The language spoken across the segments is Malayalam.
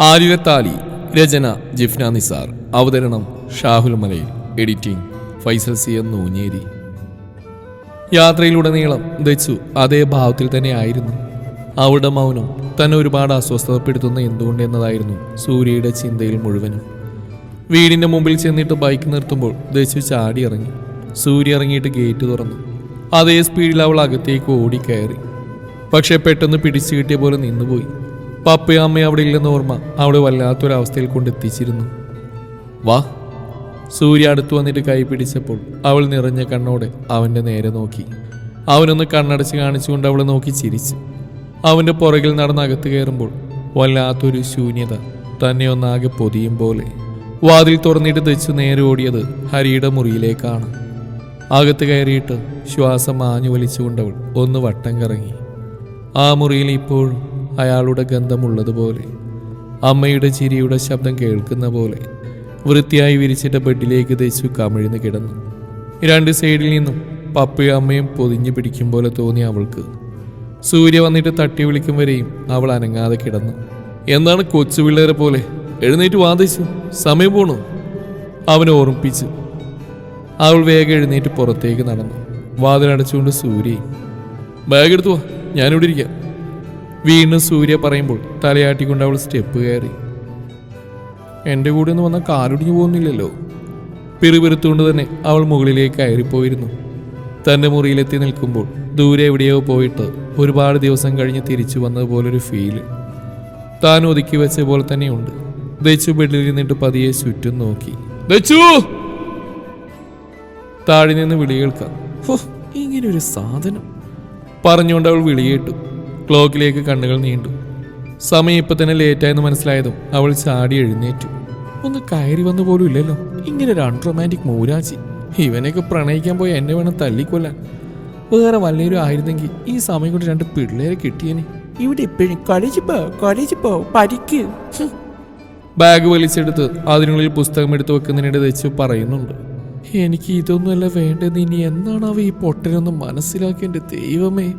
ആലിലത്താലി രചന ജിഫ്ന നിസാർ. അവതരണം Shahul Malayil. Editing Faisal C M Noonjeri. യാത്രയിലുടനീളം Dachu അതേ ഭാവത്തിൽ തന്നെ ആയിരുന്നു അവളുടെ മൗനം തന്നെ ഒരുപാട് അസ്വസ്ഥതപ്പെടുത്തുന്ന എന്തുകൊണ്ട് എന്നതായിരുന്നു സൂര്യയുടെ ചിന്തയിൽ മുഴുവനും. വീടിന്റെ മുമ്പിൽ ചെന്നിട്ട് ബൈക്ക് നിർത്തുമ്പോൾ ദച്ചു ചാടി ഇറങ്ങി. സൂര്യ ഇറങ്ങിയിട്ട് ഗേറ്റ് തുറന്നു. അതേ സ്പീഡിൽ അവൾ അകത്തേക്ക് ഓടിക്കയറി. പക്ഷെ പെട്ടെന്ന് പിടിച്ചു കിട്ടിയ പോലെ നിന്നുപോയി. പപ്പയും അമ്മയും അവിടെ ഇല്ലെന്ന ഓർമ്മ അവിടെ വല്ലാത്തൊരവസ്ഥയിൽ കൊണ്ടെത്തിച്ചിരുന്നു. വാ. സൂര്യ അടുത്തു വന്നിട്ട് കൈ പിടിച്ചപ്പോൾ അവൾ നിറഞ്ഞ കണ്ണോടെ അവന്റെ നേരെ നോക്കി. അവനൊന്ന് കണ്ണടച്ച് കാണിച്ചുകൊണ്ട് അവളെ നോക്കി ചിരിച്ചു. അവന്റെ പുറകിൽ നടന്ന് അകത്ത് കയറുമ്പോൾ വല്ലാത്തൊരു ശൂന്യത തന്നെ ഒന്നാകെ പൊതിയും പോലെ. വാതിൽ തുറന്നിട്ട് തെച്ചു നേരെ ഓടിയത് ഹരിയുടെ മുറിയിലേക്കാണ്. അകത്ത് കയറിയിട്ട് ശ്വാസം ആഞ്ഞു വലിച്ചുകൊണ്ടവൾ ഒന്ന് വട്ടം കറങ്ങി. ആ മുറിയിൽ ഇപ്പോഴും അയാളുടെ ഗന്ധമുള്ളതുപോലെ അമ്മയുടെ ചിരിയുടെ ശബ്ദം കേൾക്കുന്ന പോലെ വൃത്തിയായി വിരിച്ചിട്ട ബെഡിലേക്ക് ദേശു കമിഴ്ന്ന് കിടന്നു. രണ്ട് സൈഡിൽ നിന്നും പപ്പയും അമ്മയും പൊതിഞ്ഞു പിടിക്കും പോലെ തോന്നി അവൾക്ക്. സൂര്യ വന്നിട്ട് തട്ടി വിളിക്കും വരെയും അവൾ അനങ്ങാതെ കിടന്നു. എന്താണ് കൊച്ചു പിള്ളേരെ പോലെ? എഴുന്നേറ്റ് വാദിച്ചു സമയം പോണു. അവനെ ഓർമ്മിപ്പിച്ചു. അവൾ വേഗം എഴുന്നേറ്റ് പുറത്തേക്ക് നടന്നു. വാതിലടച്ചുകൊണ്ട് സൂര്യയും ബാഗ് എടുത്തു വാ. ഞാനിവിടെ ഇരിക്കാം. വീണ്ടും സൂര്യ പറയുമ്പോൾ തലയാട്ടിക്കൊണ്ട് അവൾ സ്റ്റെപ്പ് കയറി. എന്റെ കൂടെ ഒന്ന് വന്ന കാലൊടിഞ്ഞു പോകുന്നില്ലല്ലോ. പിറുപിറുത്തുകൊണ്ട് തന്നെ അവൾ മുകളിലേക്ക് കയറിപ്പോയിരുന്നു. തന്റെ മുറിയിലെത്തി നിൽക്കുമ്പോൾ ദൂരെ എവിടെയോ പോയിട്ട് ഒരുപാട് ദിവസം കഴിഞ്ഞ് തിരിച്ചു വന്നതുപോലൊരു ഫീൽ താൻ ഒതുക്കി വെച്ച പോലെ തന്നെയുണ്ട്. ദച്ചു ബെഡിൽ നിന്നിട്ട് പതിയെ ചുറ്റും നോക്കി. താഴെ നിന്ന് വിളി കേൾക്കാം. ഇങ്ങനൊരു സാധനം. പറഞ്ഞുകൊണ്ട് അവൾ വിളിയേട്ടു ക്ലോക്കിലേക്ക് കണ്ണുകൾ നീണ്ടു. സമയം ഇപ്പൊ തന്നെ ലേറ്റായെന്ന് മനസ്സിലായതും അവൾ ചാടി എഴുന്നേറ്റു. ഒന്ന് കയറി വന്നു പോലും ഇല്ലല്ലോ. ഇങ്ങനെ ഒരു അൺറൊമാന്റിക് മൂരാജി ഇവനെയൊക്കെ പ്രണയിക്കാൻ പോയി എന്നെ വേണം തല്ലിക്കൊല്ലാൻ. വേറെ വല്ലേരും ആയിരുന്നെങ്കിൽ ഈ സമയം കൊണ്ട് രണ്ട് പിള്ളേരെ കിട്ടിയേനെ. ഇവിടെ എപ്പോഴും കളിച്ചു പോ കളിച്ചു പോ പഠിക്ക്. ബാഗ് വലിച്ചെടുത്ത് അതിനുള്ളിൽ പുസ്തകം എടുത്ത് വെക്കുന്നതിനിടെ വെച്ച് പറയുന്നുണ്ട്. എനിക്ക് ഇതൊന്നുമല്ല വേണ്ടത്. ഇനി എന്നാണാവ ഈ പൊട്ടനൊന്ന് മനസ്സിലാക്കേണ്ട ദൈവമേ.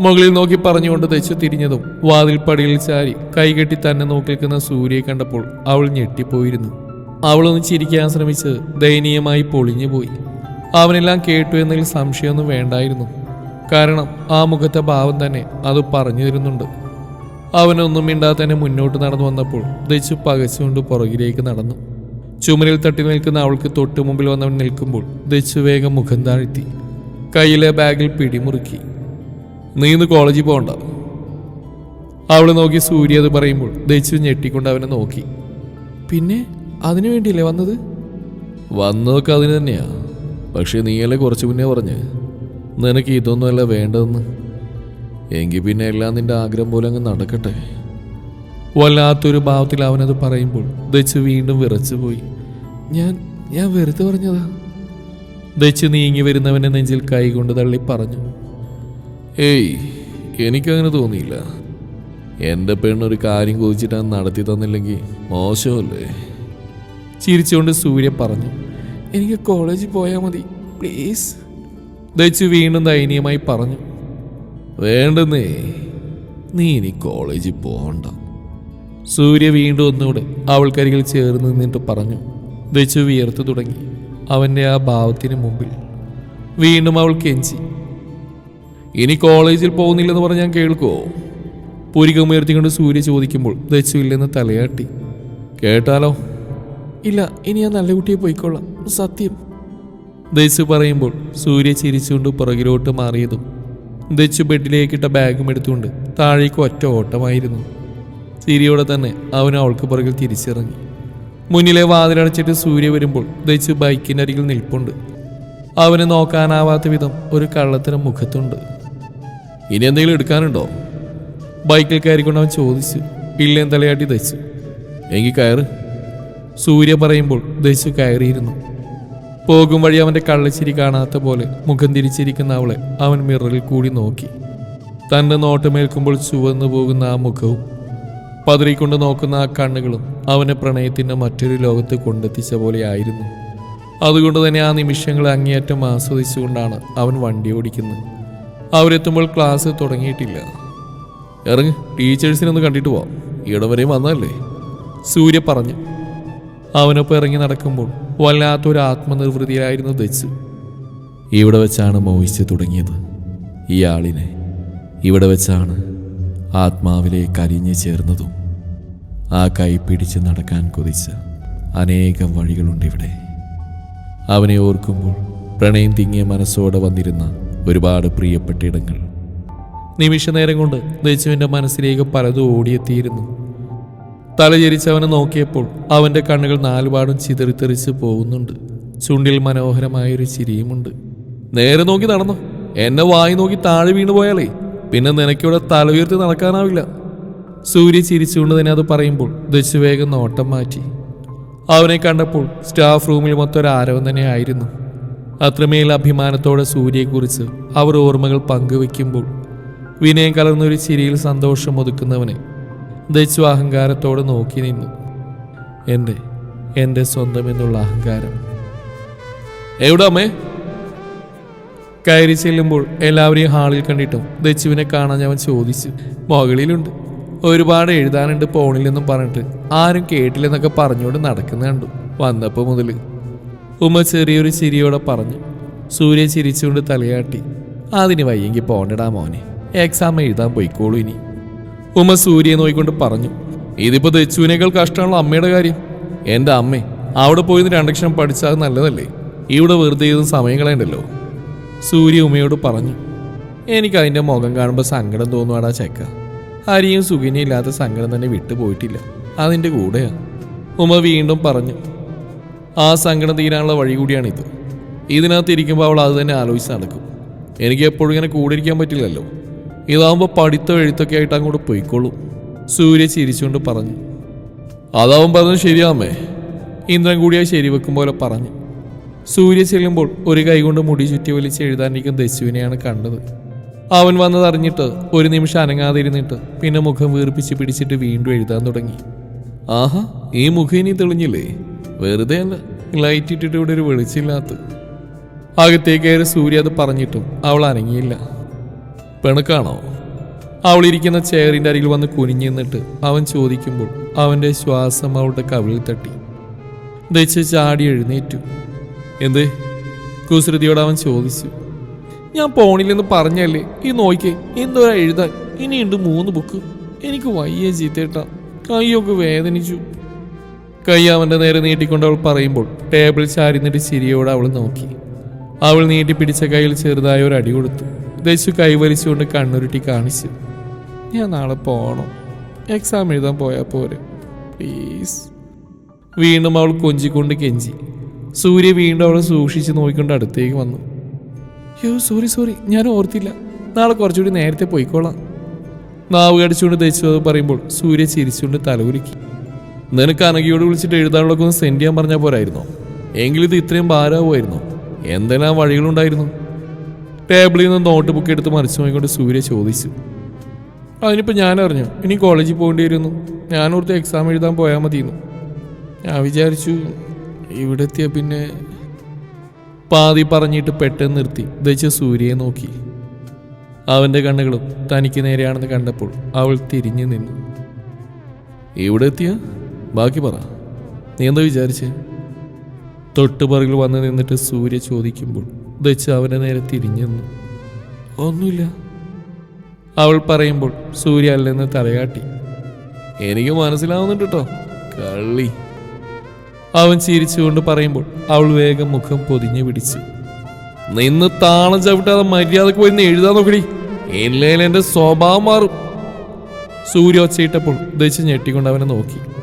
മുകളിൽ നോക്കി പറഞ്ഞുകൊണ്ട് തെച്ച് തിരിഞ്ഞതും വാതിൽ പടിയിൽ ചാരി കൈകെട്ടി തന്നെ നോക്കി നിൽക്കുന്ന സൂര്യയെ കണ്ടപ്പോൾ അവൾ ഞെട്ടിപ്പോയിരുന്നു. അവളൊന്ന് ചിരിക്കാൻ ശ്രമിച്ച് ദയനീയമായി പൊളിഞ്ഞുപോയി അവനെല്ലാം കേട്ടു എന്നതിൽ സംശയമൊന്നും വേണ്ടായിരുന്നു. കാരണം ആ മുഖത്തെ ഭാവം തന്നെ അത് പറഞ്ഞു തരുന്നുണ്ട്. അവനൊന്നും മിണ്ടാതെ തന്നെ മുന്നോട്ട് നടന്നു വന്നപ്പോൾ ദച്ചു പകച്ചുകൊണ്ട് പുറകിലേക്ക് നടന്നു. ചുമരിൽ തട്ടി നിൽക്കുന്ന അവൾക്ക് തൊട്ടു മുമ്പിൽ വന്നവൻ നിൽക്കുമ്പോൾ ദച്ചു വേഗം മുഖം താഴ്ത്തി. കയ്യിലെ ബാഗിൽ പിടിമുറുക്കി. നീ ഇന്ന് കോളേജിൽ പോകണ്ട. അവളെ നോക്കി സൂര്യ അത് പറയുമ്പോൾ ദയിച്ചു ഞെട്ടിക്കൊണ്ട് അവനെ നോക്കി. പിന്നെ അതിനു വേണ്ടിയല്ലേ വന്നത്? വന്നതൊക്കെ അതിന് തന്നെയാ. പക്ഷെ നീയല്ലേ കുറച്ച് മുന്നേ പറഞ്ഞ്. നിനക്ക് ഇതൊന്നുമല്ല വേണ്ടതെന്ന്. എങ്കിൽ പിന്നെ എല്ലാം നിന്റെ ആഗ്രഹം പോലെ അങ്ങ് നടക്കട്ടെ. വല്ലാത്തൊരു ഭാവത്തിൽ അവനത് പറയുമ്പോൾ ദച്ച് വീണ്ടും വിറച്ചുപോയി ഞാൻ ഞാൻ വെറുതെ പറഞ്ഞതാ. ദച്ച് നീങ്ങി വരുന്നവനെ നെഞ്ചിൽ കൈകൊണ്ട് തള്ളി പറഞ്ഞു. ഏയ് എനിക്കങ്ങനെ തോന്നിയില്ല. എന്റെ പെണ്ണൊരു കാര്യം കൊതിച്ചിട്ട് നടത്തി തന്നില്ലെങ്കിൽ മോശമല്ലേ? ചിരിച്ചുകൊണ്ട് സൂര്യ പറഞ്ഞു എനിക്ക് കോളേജിൽ പോയാൽ മതി പ്ലീസ്. ദച്ചു വീണ്ടും ദയനീയമായി പറഞ്ഞു വേണ്ടെന്നേ നീ ഇനി കോളേജിൽ പോകണ്ട സൂര്യ വീണ്ടും ഒന്നുകൂടെ അവൾക്കരികിൽ ചേർന്ന് നിന്നിട്ട് പറഞ്ഞു ദച്ചു വിയർത്തു തുടങ്ങി. അവന്റെ ആ ഭാവത്തിന് മുമ്പിൽ വീണ്ടും അവൾ കെഞ്ചി ഇനി കോളേജിൽ പോകുന്നില്ലെന്ന് പറഞ്ഞ് ഞാൻ കേൾക്കുമോ പുരികമുയർത്തിക്കൊണ്ട് സൂര്യ ചോദിക്കുമ്പോൾ ദച്ചു ഇല്ലെന്ന് തലയാട്ടി. കേട്ടാലോ? ഇല്ല ഇനി ഞാൻ നല്ല കുട്ടിയെ പോയിക്കൊള്ളാം സത്യം. ദച്ചു പറയുമ്പോൾ സൂര്യ ചിരിച്ചുകൊണ്ട് പുറകിലോട്ട് മാറിയതും ദച്ചു ബെഡിലേക്കിട്ട ബാഗും എടുത്തുകൊണ്ട് താഴേക്ക് ഒറ്റ ഓട്ടമായിരുന്നു. ചിരിയോടെ തന്നെ അവൻ അവൾക്ക് പുറകിൽ തിരിച്ചിറങ്ങി. മുന്നിലെ വാതിലടച്ചിട്ട് സൂര്യ വരുമ്പോൾ ദച്ചു ബൈക്കിനരികിൽ അരികിൽ നിൽപ്പുണ്ട്. അവന് നോക്കാനാവാത്ത വിധം ഒരു കള്ളത്തരം മുഖത്തുണ്ട്. ഇനി എന്തെങ്കിലും എടുക്കാനുണ്ടോ? ബൈക്കിൽ കയറിക്കൊണ്ട് അവൻ ചോദിച്ചു. പിള്ളേൻ തലയാട്ടി ദഹിച്ചു എങ്കിൽ കയറ്. സൂര്യ പറയുമ്പോൾ ദഹിച്ചു കയറിയിരുന്നു. പോകും വഴി അവന്റെ കള്ളച്ചിരി കാണാത്ത പോലെ മുഖം തിരിച്ചിരിക്കുന്ന അവളെ അവൻ മിററിൽ കൂടി നോക്കി. തന്റെ നോട്ടമേൽക്കുമ്പോൾ ചുവന്നു പോകുന്ന ആ മുഖവും പതറിക്കൊണ്ട് നോക്കുന്ന ആ കണ്ണുകളും അവനെ പ്രണയത്തിന്റെ മറ്റൊരു ലോകത്ത് കൊണ്ടെത്തിച്ച പോലെയായിരുന്നു അതുകൊണ്ട് തന്നെ ആ നിമിഷങ്ങൾ അങ്ങേയറ്റം ആസ്വദിച്ചുകൊണ്ടാണ് അവൻ വണ്ടി ഓടിക്കുന്നത്. അവരെത്തുമ്പോൾ ക്ലാസ് തുടങ്ങിയിട്ടില്ല. ഇറങ്ങ് ടീച്ചേഴ്സിനെ ഒന്ന് കണ്ടിട്ട് പോവാം. ഇവിടെ വരെയും വന്നതല്ലേ? സൂര്യ പറഞ്ഞു. അവനൊപ്പം ഇറങ്ങി നടക്കുമ്പോൾ വല്ലാത്തൊരു ആത്മനിർവൃതിയിലായിരുന്നു ദച്ച്. ഇവിടെ വെച്ചാണ് മോഹിച്ച് തുടങ്ങിയത്. ഈ ആളിനെ ഇവിടെ വെച്ചാണ് ആത്മാവിലെ അലിഞ്ഞു ചേർന്നതും ആ കൈ പിടിച്ച് നടക്കാൻ കൊതിച്ച അനേകം വഴികളുണ്ട് ഇവിടെ അവനെ ഓർക്കുമ്പോൾ പ്രണയം തിങ്ങിയ മനസ്സോടെ വന്നിരുന്ന ഒരുപാട് പ്രിയപ്പെട്ട ഇടങ്ങൾ. നിമിഷനേരം കൊണ്ട് ദച്ചുവിന്റെ മനസ്സിലേക്ക് പലതും ഓടിയെത്തിയിരുന്നു. തലചരിച്ചവനെ നോക്കിയപ്പോൾ അവന്റെ കണ്ണുകൾ നാലുപാടും ചിതറിത്തെറിച്ച് പോകുന്നുണ്ട്. ചുണ്ടിൽ മനോഹരമായൊരു ചിരിയുമുണ്ട്. നേരെ നോക്കി നടന്നു. എന്നെ വായി നോക്കി താഴെ വീണു പോയാലേ. പിന്നെ നിനക്കിവിടെ തല ഉയർത്തി നടക്കാനാവില്ല. സൂര്യ ചിരിച്ചുകൊണ്ട് തന്നെ അത് പറയുമ്പോൾ ദശുവേഗം നോട്ടം മാറ്റി. അവനെ കണ്ടപ്പോൾ സ്റ്റാഫ് റൂമിൽ മൊത്തം ഒരു ആരവം തന്നെയായിരുന്നു. അത്രമേൽ അഭിമാനത്തോടെ സൂര്യയെക്കുറിച്ച് അവർ ഓർമ്മകൾ പങ്കുവെക്കുമ്പോൾ വിനയം കലർന്നൊരു ചിരിയിൽ സന്തോഷം ഒതുക്കുന്നവനെ ദച്ചു അഹങ്കാരത്തോടെ നോക്കി നിന്നു. എന്റെ എന്റെ സ്വന്തം എന്നുള്ള അഹങ്കാരം. എവിടെ അമ്മേ? കയറി ചെല്ലുമ്പോൾ എല്ലാവരെയും ഹാളിൽ കണ്ടിട്ടും ദച്ചുവിനെ കാണാൻ അവൻ ചോദിച്ചു. മുകളിലുണ്ട്. ഒരുപാട് എഴുതാനുണ്ട് പോണില്ലെന്നും പറഞ്ഞിട്ട്. ആരും കേട്ടില്ലെന്നൊക്കെ പറഞ്ഞുകൊണ്ട് നടക്കുന്ന കണ്ടു. വന്നപ്പോൾ മുതൽ ഉമ്മ ചെറിയൊരു ചിരിയോടെ പറഞ്ഞു സൂര്യ ചിരിച്ചുകൊണ്ട് തലയാട്ടി. അതിന് വയ്യെങ്കിൽ പോണ്ടടാ മോനെ. എക്സാം എഴുതാൻ പോയിക്കോളൂ ഇനി. ഉമ്മ സൂര്യയെ നോയിക്കൊണ്ട് പറഞ്ഞു ഇതിപ്പോ ദച്ചുവിനേക്കാൾ കഷ്ടമാണല്ലോ അമ്മയുടെ കാര്യം. എന്റെ അമ്മേ അവിടെ പോയി രണ്ടക്ഷരം പഠിച്ചാൽ നല്ലതല്ലേ? ഇവിടെ വെറുതെ ഇതും സമയം കളയണ്ടല്ലോ. സൂര്യ ഉമ്മയോട് പറഞ്ഞു എനിക്ക് അതിന്റെ മുഖം കാണുമ്പോൾ സങ്കടം തോന്നുവാടാ ചെക്ക. ഹരിയും സുഖിനിയും ഇല്ലാത്ത സങ്കടം തന്നെ വിട്ടുപോയിട്ടില്ല. അതിന്റെ കൂടെയാ. ഉമ്മ വീണ്ടും പറഞ്ഞു ആ സങ്കടം തീരാനുള്ള വഴി കൂടിയാണിത്. ഇതിനകത്ത് ഇരിക്കുമ്പോൾ അവൾ അത് തന്നെ ആലോചിച്ച് നടക്കും. എനിക്ക് എപ്പോഴും ഇങ്ങനെ കൂടെ ഇരിക്കാൻ പറ്റില്ലല്ലോ. ഇതാവുമ്പോൾ പഠിത്തം എഴുത്തൊക്കെ ആയിട്ട് അങ്ങോട്ട് പോയിക്കോളും. സൂര്യ ചിരിച്ചുകൊണ്ട് പറഞ്ഞു. അതാവും പറഞ്ഞു ശരിയാമേ ഇന്ദ്രൻ കൂടിയാ ശരി വെക്കും പോലെ പറഞ്ഞു. സൂര്യ ചെല്ലുമ്പോൾ ഒരു കൈകൊണ്ട് മുടി ചുറ്റി വലിച്ച് എഴുതാനിരിക്കും ദശുവിനെയാണ് കണ്ടത്. അവൻ വന്നതറിഞ്ഞിട്ട് ഒരു നിമിഷം അനങ്ങാതെ ഇരുന്നിട്ട് പിന്നെ മുഖം വീർപ്പിച്ച് പിടിച്ചിട്ട് വീണ്ടും എഴുതാൻ തുടങ്ങി. ആഹാ ഈ മുഖം ഇനി തെളിഞ്ഞില്ലേ? വെറുതെ അല്ല ലൈറ്റ് ഇട്ടിട്ട് ഇവിടെ ഒരു വെളിച്ചില്ലാത്ത അകത്തേക്ക് സൂര്യ അത് പറഞ്ഞിട്ടും അവൾ അനങ്ങിയില്ല. പെണുക്കാണോ? അവൾ ഇരിക്കുന്ന ചെയറിന്റെ അരികിൽ വന്ന് കുനിഞ്ഞു നിന്നിട്ട് അവൻ ചോദിക്കുമ്പോൾ അവന്റെ ശ്വാസം അവളുടെ കവിളിൽ തട്ടി. ദച്ച് ചാടി എഴുന്നേറ്റു. എന്ത്? കുസൃതിയോട് അവൻ ചോദിച്ചു. ഞാൻ പോണില്ലെന്ന് പറഞ്ഞല്ലേ? ഈ നോയിക്കേ എന്തോരാ എഴുതാൻ. ഇനിയുണ്ട് മൂന്ന് ബുക്ക്. എനിക്ക് വയ്യ ചീത്തേട്ട. കൈയൊക്കെ വേദനിച്ചു. കൈ അവന്റെ നേരെ നീട്ടിക്കൊണ്ട് അവൾ പറയുമ്പോൾ ടേബിൾ ചാരിന്നിട്ട് ചിരിയോടെ അവൾ നോക്കി. അവൾ നീട്ടി പിടിച്ച കയ്യിൽ ചെറുതായ ഒരു അടി കൊടുത്തു. ദശു കൈവലിച്ചുകൊണ്ട് കണ്ണുരുട്ടി കാണിച്ചു. ഞാൻ നാളെ പോകണം എക്സാം എഴുതാൻ പോയാൽ പോരെ. പ്ലീസ് വീണ്ടും അവൾ കൊഞ്ചിക്കൊണ്ട് കെഞ്ചി. സൂര്യ വീണ്ടും അവളെ സൂക്ഷിച്ച് നോക്കിക്കൊണ്ട് അടുത്തേക്ക് വന്നു. യോ സോറി സോറി ഞാൻ ഓർത്തില്ല. നാളെ കുറച്ചുകൂടി നേരത്തെ പോയിക്കോളാം. നാവ് കടിച്ചുകൊണ്ട് ദശു അത് പറയുമ്പോൾ സൂര്യ ചിരിച്ചുകൊണ്ട് തലകുലുക്കി. നിനക്ക് അനകിയോട് വിളിച്ചിട്ട് എഴുതാനുള്ളതൊക്കെ ഒന്ന് സെൻഡ് ചെയ്യാൻ പറഞ്ഞാൽ പോരായിരുന്നു. എങ്കിലിത് ഇത് ഇത്രയും ഭാരമാവുമായിരുന്നു. എന്തെല്ലാം വഴികളുണ്ടായിരുന്നു? ടേബിളിൽ നിന്ന് നോട്ട് ബുക്ക് എടുത്ത് മറിച്ചു നോക്കിക്കൊണ്ട് സൂര്യ ചോദിച്ചു. അതിനിപ്പോൾ ഞാൻ അറിഞ്ഞു ഇനി കോളേജിൽ പോകേണ്ടി വരുന്നു. ഞാനോർത്ത് എക്സാം എഴുതാൻ പോയാൽ മതിയെന്നു. ഞാൻ വിചാരിച്ചു ഇവിടെ എത്തിയ പിന്നെ പാതി പറഞ്ഞിട്ട് പെട്ടെന്ന് നിർത്തി. ദച്ച സൂര്യയെ നോക്കി. അവന്റെ കണ്ണുകളും തനിക്ക് നേരെയാണെന്ന് കണ്ടപ്പോൾ അവൾ തിരിഞ്ഞു നിന്നു. ഇവിടെ എത്തിയ? ബാക്കി പറ. നീ എന്താ വിചാരിച്ചേ? തൊട്ടുപറകിൽ വന്ന് നിന്നിട്ട് സൂര്യ ചോദിക്കുമ്പോൾ ദച്ച് അവനെ നേരെ തിരിഞ്ഞെന്നു ഒന്നുമില്ല. അവൾ പറയുമ്പോൾ സൂര്യ അല്ലെന്ന് തലയാട്ടി. എനിക്ക് മനസ്സിലാവുന്നുണ്ട് കേട്ടോ കള്ളി. അവൻ ചിരിച്ചുകൊണ്ട് പറയുമ്പോൾ അവൾ വേഗം മുഖം പൊതിഞ്ഞു പിടിച്ചു. നിന്ന് താളം ചവിട്ടാതെ മര്യാദയ്ക്ക് പോയി എഴുതാൻ നോക്കടി. എന്റെ സ്വഭാവം മാറും. സൂര്യ ഒച്ചയിട്ടപ്പോൾ ദച്ച് ഞെട്ടിക്കൊണ്ട് അവനെ നോക്കി.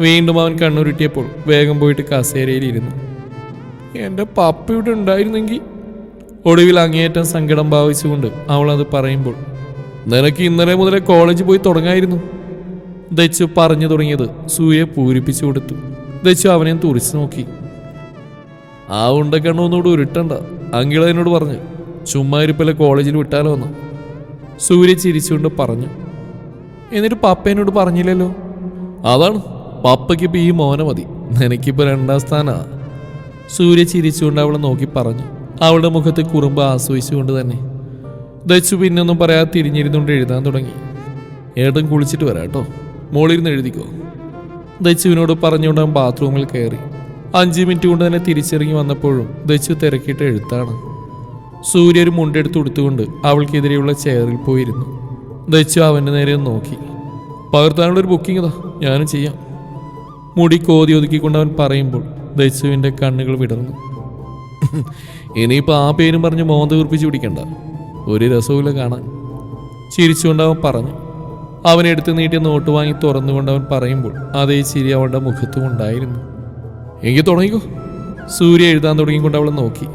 വീണ്ടും അവൻ കണ്ണുരുട്ടിയപ്പോൾ വേഗം പോയിട്ട് കസേരയിലിരുന്നു. എന്റെ പപ്പ ഇവിടെ ഉണ്ടായിരുന്നെങ്കിൽ? ഒടുവിൽ അങ്ങേയറ്റം സങ്കടം ഭാവിച്ചുകൊണ്ട് അവൾ അത് പറയുമ്പോൾ നിനക്ക് ഇന്നലെ മുതലേ കോളേജ് പോയി തുടങ്ങായിരുന്നു. ദച്ചു പറഞ്ഞു തുടങ്ങിയത് സൂയെ പൂരിപ്പിച്ചു കൊടുത്തു. ദച്ചു അവനെ തുറിച്ചു നോക്കി. ആ ഉണ്ടക്കണ്ണൊന്നുകൂടെ ഉരുട്ടണ്ട അങ്കിള എന്നോട് പറഞ്ഞു. ചുമ്മാ ഇരിപ്പല്ല കോളേജിൽ വിട്ടാലോ എന്ന്. സൂര്യ ചിരിച്ചുകൊണ്ട് പറഞ്ഞു. എന്നിട്ട് പപ്പ എന്നോട് പറഞ്ഞില്ലല്ലോ? അതാണ്. പപ്പയ്ക്കിപ്പോൾ ഈ മോനെ മതി. നിനക്കിപ്പോൾ രണ്ടാം സ്ഥാനാ. സൂര്യ ചിരിച്ചുകൊണ്ട് അവളെ നോക്കി പറഞ്ഞു. അവളുടെ മുഖത്ത് കുറുമ്പ് ആസ്വദിച്ചുകൊണ്ട് തന്നെ. ദച്ചു പിന്നൊന്നും പറയാതെ തിരിഞ്ഞിരുന്നുകൊണ്ട് എഴുതാൻ തുടങ്ങി. ഏട്ടൻ കുളിച്ചിട്ട് വരാം കേട്ടോ മോളിരുന്ന് എഴുതിക്കോ. ദച്ചുവിനോട് പറഞ്ഞുകൊണ്ട് അവൻ ബാത്റൂമിൽ കയറി. അഞ്ച് മിനിറ്റ് കൊണ്ട് തന്നെ തിരിച്ചിറങ്ങി വന്നപ്പോഴും ദച്ചു തിരക്കിയിട്ട് എഴുത്താണ്. സൂര്യ ഒരു മുണ്ടെടുത്ത് കൊടുത്തുകൊണ്ട് അവൾക്കെതിരെയുള്ള ചെയറിൽ പോയിരുന്നു. ദച്ചു അവന്റെ നേരെ നോക്കി. പകർത്താനുള്ള ഒരു ബുക്കിംഗ് ഇതാ. ഞാനും ചെയ്യാം. മുടി കോതി ഒതുക്കിക്കൊണ്ട് അവൻ പറയുമ്പോൾ ദച്ചുവിന്റെ കണ്ണുകൾ വിടർന്നു. ഇനിയിപ്പോൾ ആ പേരും പറഞ്ഞ് മോന്ത കുറിപ്പിച്ച് പിടിക്കണ്ട. ഒരു രസവുമില്ല കാണാൻ. ചിരിച്ചുകൊണ്ട് അവൻ പറഞ്ഞു. അവനെടുത്ത് നീട്ടിയ നോട്ട് വാങ്ങി തുറന്നുകൊണ്ട് അവൻ പറയുമ്പോൾ അതേ ചിരി അവളുടെ മുഖത്തും ഉണ്ടായിരുന്നു. എങ്കിൽ തുടങ്ങിക്കോ. സൂര്യ എഴുതാൻ തുടങ്ങിക്കൊണ്ട് അവളെ നോക്കി.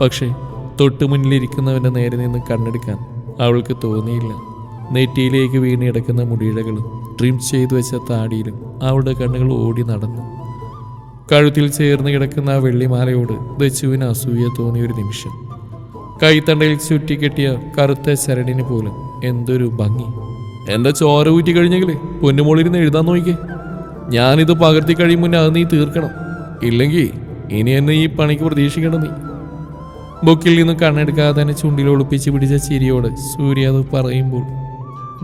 പക്ഷേ തൊട്ടു മുന്നിലിരിക്കുന്നവന്റെ നേരെ നിന്ന് കണ്ണെടുക്കാൻ അവൾക്ക് തോന്നിയില്ല. നെറ്റിയിലേക്ക് വീണ് കിടക്കുന്ന മുടിയിഴകളും ട്രിം ചെയ്തു വെച്ച താടിയിലും അവളുടെ കണ്ണുകൾ ഓടി നടന്നു. കഴുത്തിൽ ചേർന്ന് കിടക്കുന്ന ആ വെള്ളിമാലയോട് ദച്ചുവിന് അസൂയ തോന്നിയ ഒരു നിമിഷം. കൈത്തണ്ടയിൽ ചുറ്റിക്കെട്ടിയ കറുത്ത ചരടിന് പോലും എന്തൊരു ഭംഗി. എന്റെ ചോര ഊറ്റി കഴിഞ്ഞെങ്കിൽ പൊന്നുമോളിരുന്ന് എഴുതാൻ നോക്കിക്കേ. ഞാനിത് പകർത്തി കഴിയും മുന്നേ അത് നീ തീർക്കണം. ഇല്ലെങ്കിൽ ഇനി എന്നെ ഈ പണിക്ക് പ്രതീക്ഷിക്കണം നീ. ബുക്കിൽ നിന്ന് കണ്ണെടുക്കാതെ തന്നെ ചുണ്ടിൽ ഒളിപ്പിച്ച് പിടിച്ച ചിരിയോട് സൂര്യ അത് പറയുമ്പോൾ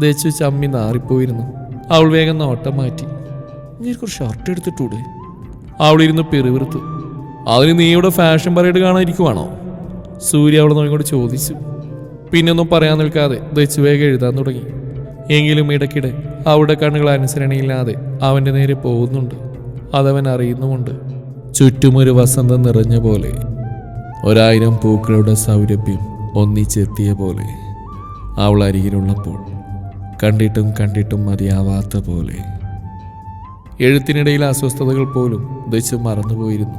ദച്ചു ചമ്മി നാറിപ്പോയിരുന്നു. അവൾ വേഗം നോട്ടം മാറ്റി. നീ ഷർട്ട് എടുത്തിട്ടൂടെ? അവിടെ ഇരുന്ന് പെരുവിറുത്തു അതിന് നീ ഇവിടെ ഫാഷൻ പരേഡ് കാണാതിരിക്കുവാണോ സൂര്യ അവളെ നോക്കിക്കൊണ്ട് ചോദിച്ചു. പിന്നൊന്നും പറയാൻ നിൽക്കാതെ ദച്ചു വേഗം എഴുതാൻ തുടങ്ങി. എങ്കിലും ഇടയ്ക്കിടെ അവളുടെ കണ്ണുകൾ അനുസരണയില്ലാതെ അവന്റെ നേരെ പോകുന്നുണ്ട്. അതവൻ അറിയുന്നുമുണ്ട്. ചുറ്റുമൊരു വസന്തം നിറഞ്ഞ പോലെ. ഒരായിരം പൂക്കളുടെ സൗരഭ്യം ഒന്നിച്ചെത്തിയ പോലെ. അവൾ അരികിലുള്ളപ്പോൾ കണ്ടിട്ടും കണ്ടിട്ടും മതിയാവാത്ത പോലെ. എഴുത്തിനിടയിലെ അസ്വസ്ഥതകൾ പോലും ദശ മറന്നുപോയിരുന്നു.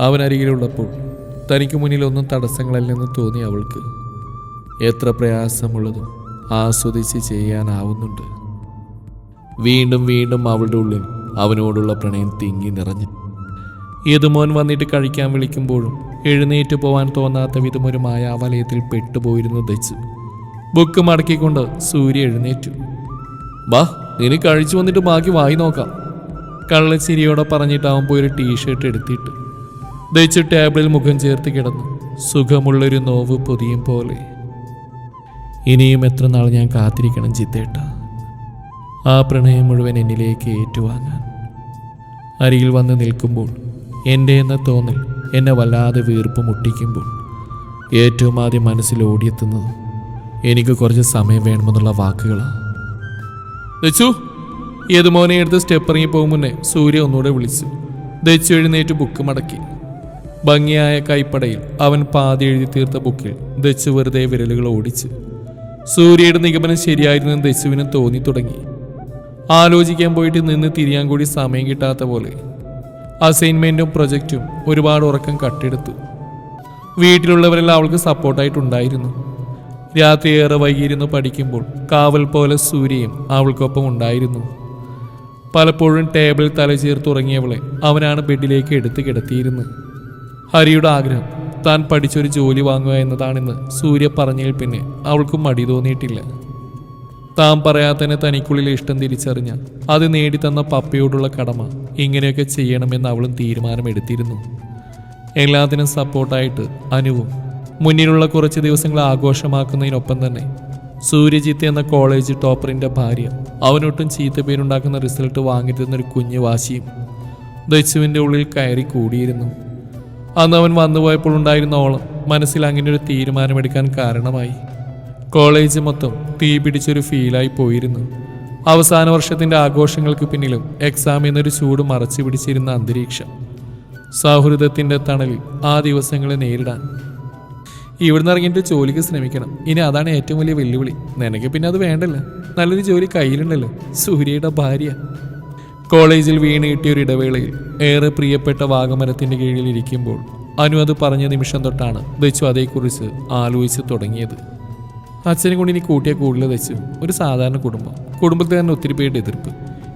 അവൻ അരികിലുള്ളപ്പോൾ തനിക്ക് മുന്നിൽ ഒന്നും തടസ്സങ്ങളല്ലെന്ന് തോന്നി അവൾക്ക്. എത്ര പ്രയാസമുള്ളതും ആസ്വദിച്ച് ചെയ്യാനാവുന്നുണ്ട്. വീണ്ടും വീണ്ടും അവളുടെ ഉള്ളിൽ അവനോടുള്ള പ്രണയം തിങ്ങി നിറഞ്ഞു. യദുമോൻ വന്നിട്ട് കഴിക്കാൻ വിളിക്കുമ്പോഴും എഴുന്നേറ്റ് പോവാൻ തോന്നാത്ത വിധം ഒരു മായാവലയത്തിൽ പെട്ടുപോയിരുന്നു ദച്ചു ബുക്ക് മടക്കിക്കൊണ്ട് സൂര്യ എഴുന്നേറ്റു. വാ ഇനി കഴിച്ചു വന്നിട്ട് ബാക്കി വായി നോക്കാം. കള്ളച്ചിരിയോടെ പറഞ്ഞിട്ട് അവൻ പോയി ഒരു ടീഷർട്ട് എടുത്തിട്ട് ദച്ചു ടേബിളിൽ മുഖം ചേർത്ത് കിടന്നു. സുഖമുള്ളൊരു നോവ് പൊതിയും പോലെ. ഇനിയും എത്ര നാൾ ഞാൻ കാത്തിരിക്കണം ചിത്തേട്ട ആ പ്രണയം മുഴുവൻ എന്നിലേക്ക് ഏറ്റുവാങ്ങാൻ. അരികിൽ വന്ന് നിൽക്കുമ്പോൾ എന്റെ എന്ന തോന്നൽ എന്നെ വല്ലാതെ വീർപ്പ് മുട്ടിക്കുമ്പോൾ ഏറ്റവും ആദ്യം മനസ്സിൽ ഓടിയെത്തുന്നത് എനിക്ക് കുറച്ച് സമയം വേണമെന്നുള്ള വാക്കുകളാണ് ദച്ചു ഏത് മോനെ എടുത്ത് സ്റ്റെപ്പ് ഇറങ്ങി പോകും മുന്നേ സൂര്യ ഒന്നുകൂടെ വിളിച്ചു. ദച്ചു എഴുന്നേറ്റ് ബുക്ക് മടക്കി. ഭംഗിയായ കൈപ്പടയിൽ അവൻ പാതി എഴുതി തീർത്ത ബുക്കിൽ ദച്ചു വെറുതെ വിരലുകൾ ഓടിച്ചു. സൂര്യയുടെ നിഗമനം ശരിയായിരുന്നെന്ന് ദച്ചുവിന് തോന്നി തുടങ്ങി. ആലോചിക്കാൻ പോയിട്ട് നിന്ന് തിരിയാൻ കൂടി സമയം കിട്ടാത്ത പോലെ അസൈൻമെന്റും പ്രൊജക്റ്റും ഒരുപാട് ഉറക്കം കട്ടെടുത്തു. വീട്ടിലുള്ളവരെല്ലാം അവൾക്ക് സപ്പോർട്ടായിട്ടുണ്ടായിരുന്നു രാത്രി ഏറെ വൈകിയിരുന്നു പഠിക്കുമ്പോൾ കാവൽ പോലെ സൂര്യയും അവൾക്കൊപ്പം ഉണ്ടായിരുന്നു. പലപ്പോഴും ടേബിളിൽ തല ചേർത്ത് ഉറങ്ങിയവളെ അവനാണ് ബെഡിലേക്ക് എടുത്ത് കിടത്തിയിരുന്നത്. ഹരിയുടെ ആഗ്രഹം താൻ പഠിച്ചൊരു ജോലി വാങ്ങുക എന്നതാണെന്ന് സൂര്യ പറഞ്ഞതിൽ പിന്നെ അവൾക്കും മടി തോന്നിയിട്ടില്ല. താൻ പറയാത്തന്നെ തനിക്കുള്ളിൽ ഇഷ്ടം തിരിച്ചറിഞ്ഞ അത് നേടിത്തന്ന പപ്പയോടുള്ള കടമ ഇങ്ങനെയൊക്കെ ചെയ്യണമെന്ന് അവളും തീരുമാനമെടുത്തിരുന്നു. എല്ലാത്തിനും സപ്പോർട്ടായിട്ട് അനുവും മുന്നിലുള്ള കുറച്ച് ദിവസങ്ങൾ ആഘോഷമാക്കുന്നതിനൊപ്പം തന്നെ സൂര്യജിത്ത് എന്ന കോളേജ് ടോപ്പറിന്റെ ഭാര്യ അവനൊട്ടും ചീത്ത പേരുണ്ടാക്കുന്ന റിസൾട്ട് വാങ്ങിത്തന്നൊരു കുഞ്ഞു വാശിയും ദച്ചുവിന്റെ ഉള്ളിൽ കയറി കൂടിയിരുന്നു. അന്ന് അവൻ വന്നുപോയപ്പോൾ ഉണ്ടായിരുന്ന ഓളം മനസ്സിൽ അങ്ങനെ ഒരു തീരുമാനമെടുക്കാൻ കാരണമായി. കോളേജ് മൊത്തം തീ പിടിച്ചൊരു ഫീലായി പോയിരുന്നു. അവസാന വർഷത്തിന്റെ ആഘോഷങ്ങൾക്ക് പിന്നിലും എക്സാം എന്നൊരു ചൂട് മറച്ചു പിടിച്ചിരുന്ന അന്തരീക്ഷം. സൗഹൃദത്തിന്റെ തണലിൽ ആ ദിവസങ്ങളെ നേരിടാൻ ഇവിടുന്ന് ഇറങ്ങിയിട്ട് ജോലിക്ക് ശ്രമിക്കണം. ഇനി അതാണ് ഏറ്റവും വലിയ വെല്ലുവിളി. നിനക്ക് പിന്നെ അത് വേണ്ടല്ലോ? നല്ലൊരു ജോലി കയ്യിലുണ്ടല്ലോ. സൂര്യയുടെ ഭാര്യ. കോളേജിൽ വീണ് കിട്ടിയ ഒരു ഇടവേളയിൽ ഏറെ പ്രിയപ്പെട്ട വാഗമരത്തിന്റെ കീഴിൽ ഇരിക്കുമ്പോൾ അനു അത് പറഞ്ഞ നിമിഷം തൊട്ടാണ് ദച്ചു അതേക്കുറിച്ച് ആലോചിച്ച് തുടങ്ങിയത്. അച്ഛനെ കൊണ്ട് ഇനി കൂട്ടിയ കൂടുതൽ വെച്ചു ഒരു സാധാരണ കുടുംബം. കുടുംബത്തിൽ തന്നെ ഒത്തിരി പേരുടെ എതിർപ്പ്.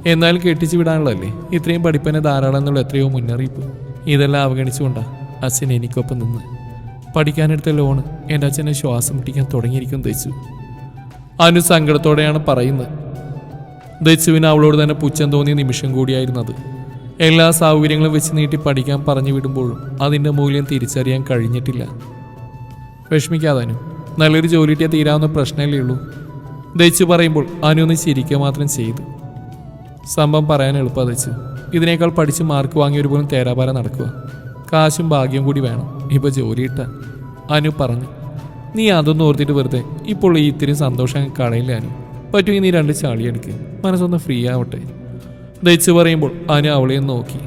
എന്നാലും കെട്ടിച്ചു വിടാനുള്ളതല്ലേ? ഇത്രയും പഠിപ്പനെ ധാരാളം എന്നുള്ള എത്രയോ മുന്നറിയിപ്പ്. ഇതെല്ലാം അവഗണിച്ചുകൊണ്ടാ അച്ഛൻ എനിക്കൊപ്പം നിന്ന് പഠിക്കാനെടുത്ത ലോണ് എന്റെ അച്ഛനെ ശ്വാസം മുട്ടിക്കാൻ തുടങ്ങിയിരിക്കും ദച്ചു. അനു സങ്കടത്തോടെയാണ് പറയുന്നത്. ദച്ചുവിന് അവളോട് തന്നെ പുച്ഛം തോന്നിയ നിമിഷം കൂടിയായിരുന്നു അത് എല്ലാ സൗകര്യങ്ങളും വെച്ച് നീട്ടി പഠിക്കാൻ പറഞ്ഞു വിടുമ്പോഴും അതിന്റെ മൂല്യം തിരിച്ചറിയാൻ കഴിഞ്ഞിട്ടില്ല. വിഷമിക്കാതാനും നല്ലൊരു ജോലി കിട്ടിയാൽ തീരാവുന്ന പ്രശ്നമല്ലേ ഉള്ളൂ. ദച്ചു പറയുമ്പോൾ അനു ഒന്ന് ചിരിക്കുക മാത്രം ചെയ്തു. സംഭവം പറയാൻ എളുപ്പം ദച്ചു. ഇതിനേക്കാൾ പഠിച്ച് മാർക്ക് വാങ്ങിയൊരു പോലും തേരാപാര നടക്കുക. കാശും ഭാഗ്യവും കൂടി വേണം. ഇപ്പൊ ജോലിയിട്ട അനു പറഞ്ഞു നീ അതൊന്നും ഓർത്തിട്ട് വെറുതെ. ഇപ്പോൾ ഈ ഇത്തിരി സന്തോഷം കളയില്ല അനു. പറ്റുമെങ്കിൽ നീ രണ്ട് ചാളി എടുക്കുക മനസ്സൊന്ന് ഫ്രീ ആവട്ടെ. ദയിച്ചു പറയുമ്പോൾ അനു അവളെയും നോക്കി.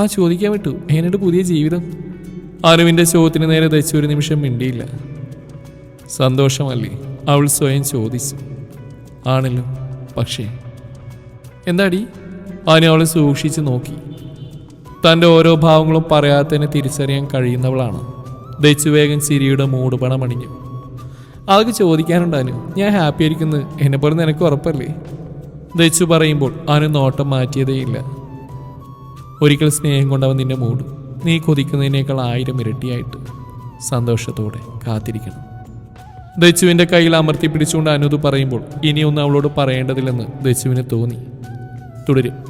ആ ചോദിക്കാൻ വിട്ടു. എന്നിട്ട് പുതിയ ജീവിതം. അനുവിന്റെ ചോദ്യത്തിന് നേരെ ദയിച്ചു ഒരു നിമിഷം മിണ്ടിയില്ല. സന്തോഷമല്ലേ? അവൾ സ്വയം ചോദിച്ചു. ആണല്ലോ പക്ഷേ. എന്താടി? അനു അവളെ സൂക്ഷിച്ച് നോക്കി. തന്റെ ഓരോ ഭാവങ്ങളും പറയാത്തതിനെ തിരിച്ചറിയാൻ കഴിയുന്നവളാണ്. ദയിച്ചു വേഗം മൂടുപണം അണിഞ്ഞു അതൊക്കെ ചോദിക്കാനുണ്ടാനു ഞാൻ ഹാപ്പി ആയിരിക്കുന്നത് എന്നെപ്പോലെ നിനക്ക് ഉറപ്പല്ലേ? ദയിച്ചു പറയുമ്പോൾ അവന് നോട്ടം മാറ്റിയതേയില്ല. ഒരിക്കൽ സ്നേഹം കൊണ്ടവൻ നിന്നെ മൂടും. നീ കൊതിക്കുന്നതിനേക്കാൾ ആയിരം ഇരട്ടിയായിട്ട് സന്തോഷത്തോടെ കാത്തിരിക്കണം. ദച്ചുവിന്റെ കയ്യിൽ അമർത്തി പിടിച്ചുകൊണ്ട് അനുദ് പറയുമ്പോൾ ഇനിയൊന്നും അവളോട് പറയേണ്ടതില്ലെന്ന് ദച്ചുവിന് തോന്നി. തുടരും.